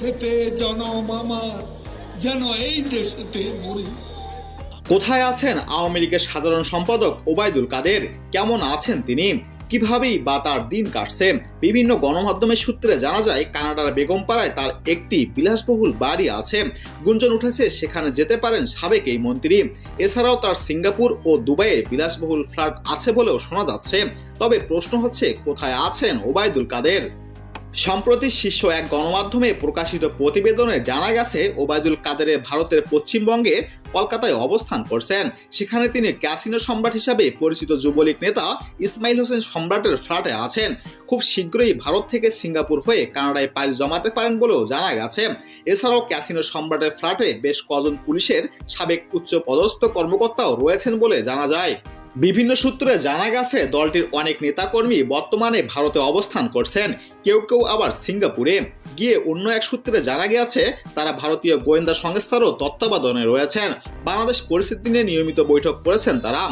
দেশেতে জনম আমার, যেন এই দেশেতে মরি। কোথায় আছেন আওয়ামী লীগের সাধারণ সম্পাদক ওবায়দুল কাদের? কেমন আছেন তিনি? কিভাবেই বা তার দিন কাটছে? বিভিন্ন গণমাধ্যমের সূত্রে জানা যায়, কানাডার বেগমপাড়ায় তার একটি বিলাসবহুল বাড়ি আছে। গুঞ্জন উঠেছে, সেখানে যেতে পারেন সাবেক এই মন্ত্রী। এছাড়াও তার সিঙ্গাপুর ও দুবাইয়ে বিলাসবহুল ফ্ল্যাট আছে বলেও শোনা যাচ্ছে। তবে প্রশ্ন হচ্ছে, কোথায় আছেন ওবায়দুল কাদের? সম্প্রতি শীর্ষ এক গণমাধ্যমে প্রকাশিত প্রতিবেদনে জানা গেছে, ওবায়দুল কাদেরের ভারতের পশ্চিমবঙ্গে কলকাতায় অবস্থান করছেন। সেখানে তিনি ক্যাসিনো সম্রাট হিসাবে পরিচিত যুবলীগ নেতা ইসমাইল হোসেন সম্রাটের ফ্ল্যাটে আছেন। খুব শীঘ্রই ভারত থেকে সিঙ্গাপুর হয়ে কানাডায় পাড়ি জমাতে পারেন বলেও জানা গেছে। এছাড়াও ক্যাসিনো সম্রাটের ফ্ল্যাটে বেশ কজন পুলিশের সাবেক উচ্চ পদস্থ কর্মকর্তাও রয়েছেন বলে জানা যায়। বিভিন্ন সূত্রে জানা গেছে, দলটির অনেক নেতাকর্মী বর্তমানে ভারতে অবস্থান করছেন, কেউ কেউ আবার সিঙ্গাপুরে। গিয়ে অন্য এক সূত্রে জানা গেছে তারা ভারতীয় গোয়েন্দা সংস্থারও তত্ত্বাবধানে রয়েছেন। বাংলাদেশ পরিস্থিতি নিয়ে নিয়মিত বৈঠক করেছেন তারা।